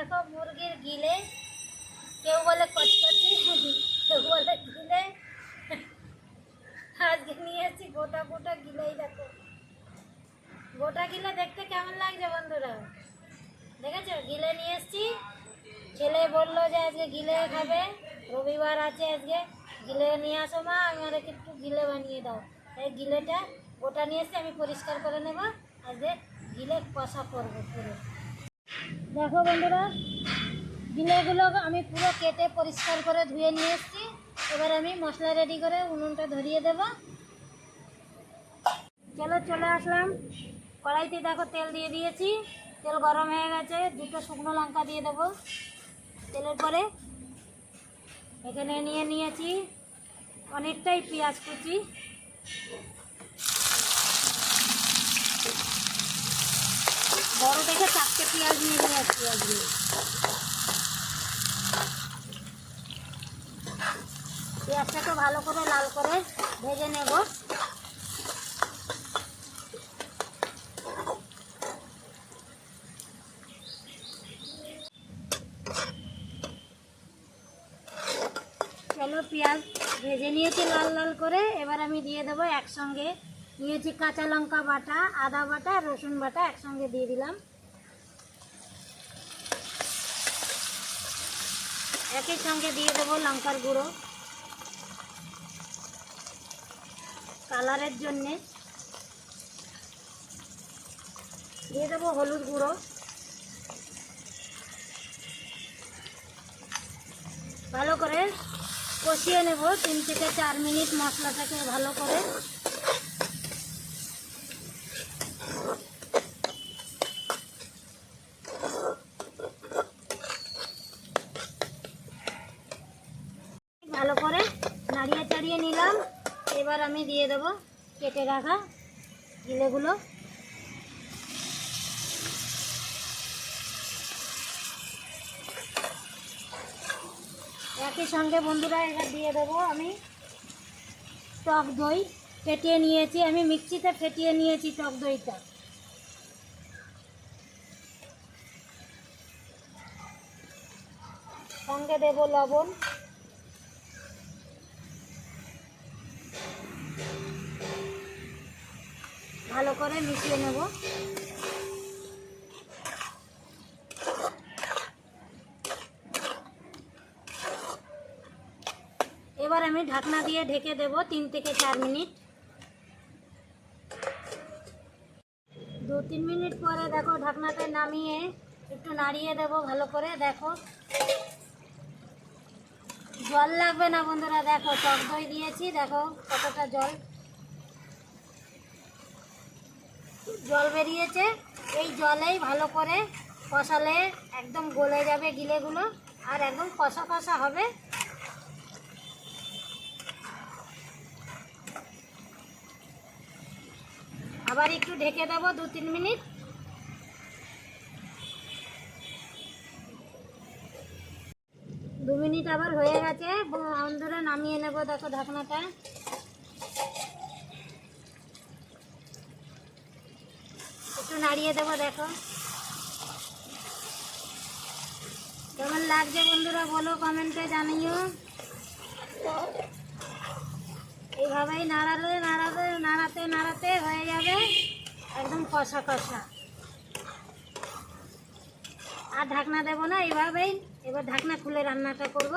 দেখো মুরগির গিলে, কেউ বলে কচকচি, কেউ বলে গিলে। আজকে নিয়ে এসেছি গোটা গোটা গিলেই দেখো। গোটা গিলে দেখতে কেমন লাগছে বন্ধুরা? দেখেছ? গিলে নিয়ে এসেছি। ছেলে বলল যে আজকে গিলে খাবে, রবিবার আছে আজকে। গিলে নিয়ে আসো মা, আমি আর একটু গিলে বানিয়ে দাও। তাই গিলেটা গোটা নিয়ে এসে আমি পরিষ্কার করে নেব। আজকে গিলে কষা করব পুরো। দেখো বন্ধুরা গিলেগুলো আমি পুরো কেটে পরিষ্কার করে ধুয়ে নিয়ে এসেছি। এবার আমি মশলা রেডি করে উনুনটা ধরিয়ে দেব। চলো, চলে আসলাম। কড়াইতে দেখো তেল দিয়ে দিয়েছি। তেল গরম হয়ে গেছে। দুটো শুকনো লঙ্কা দিয়ে দেবো তেলের পরে। এখানে নিয়ে নিয়েছি অনেকটাই পেঁয়াজ কুচি। বড় দেখে চারটে পেঁয়াজ নিয়ে নিয়েছি আজকে পেঁয়াজটাকে ভালো করে লাল করে ভেজে নেব। চলো পেঁয়াজ ভেজে নিয়েছি লাল লাল করে, এবার আমি দিয়ে দেবো একসঙ্গে নিয়েছি কাঁচা লঙ্কা বাটা, আদা বাটা, রসুন বাটা একসঙ্গে দিয়ে দিলাম। একই সঙ্গে দিয়ে দেবো লঙ্কার গুঁড়ো। কালারের জন্যে। দিয়ে দেবো হলুদ গুঁড়ো। ভালো করে কষিয়ে নেব, তিন থেকে চার মিনিট মশলাটাকে ভালো করে ভালো করে নাড়িয়ে নিলাম। এবার আমি দিয়ে দেবো কেটে রাখা গিলেগুলো। একই সঙ্গে বন্ধুরা, এবার দিয়ে দেবো আমি টক দই। ফেটিয়ে নিয়েছি, আমি মিক্সিতে ফেটিয়ে নিয়েছি টক দইটা। সঙ্গে দেবো লবণ। ভালো করে মিশিয়ে নেব। এবার আমি ঢাকনা দিয়ে ঢেকে দেব তিন থেকে চার মিনিট। দু তিন মিনিট পরে দেখো ঢাকনাটা নামিয়ে একটু নাড়িয়ে দেব ভালো করে, দেখো। জল লাগবে না বন্ধুরা, দেখো টক দই দিয়েছি, দেখো কতটা জল। জল বেরিয়েছে। এই জলেই ভালো করে কষালে একদম গলে যাবে গিলেগুলো, আর একদম কষা কষা হবে। আবার একটু ঢেকে দেবো দু তিন মিনিট। দু মিনিট আবার হয়ে গেছে। ধরে নামিয়ে নেব, দেখো ঢাকনাটা। একটু নাড়িয়ে দেবো, দেখো। কেমন লাগছে বন্ধুরা, বলো কমেন্টে জানিও। এইভাবেই নাড়ালে নাড়াতে নাড়াতে নাড়াতে হয়ে যাবে, একদম কষা কষা। আর ঢাকনা দেবো না, এইভাবেই। এবার ঢাকনা খুলে রান্নাটা করব।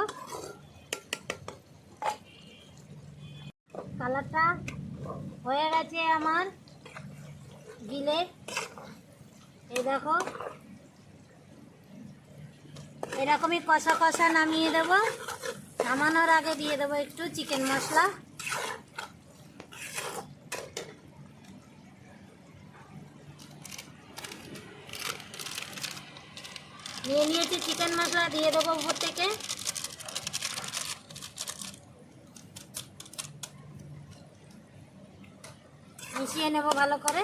কালারটা হয়ে গেছে আমার। গিলে এই দেখো, এরকমই কষা কষা নামিয়ে দেব। নামানোর আগে দিয়ে দেবো একটু চিকেন মশলা। নিয়ে নিয়েছি চিকেন মশলা, দিয়ে দেবো উপর থেকে। মিশিয়ে নেব ভালো করে।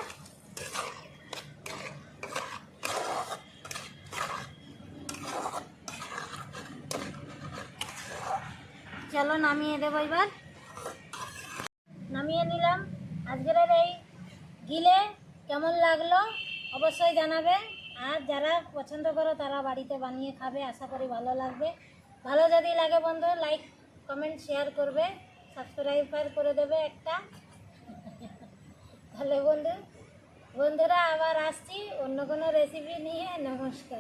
চলো নামিয়ে দেবো এবার। নামিয়ে নিলাম। আজকের এই গিলে কেমন লাগল অবশ্যই জানাবে। আর যারা পছন্দ করো, তারা বাড়িতে বানিয়ে খাবে, আশা করি ভালো লাগবে। ভালো যদি লাগে বন্ধু লাইক কমেন্ট শেয়ার করবে। সাবস্ক্রাইব করে দেবে একটা। তাহলে বন্ধু বন্ধুরা আবার আসছি। অন্য কোনো রেসিপি নিয়ে। নমস্কার।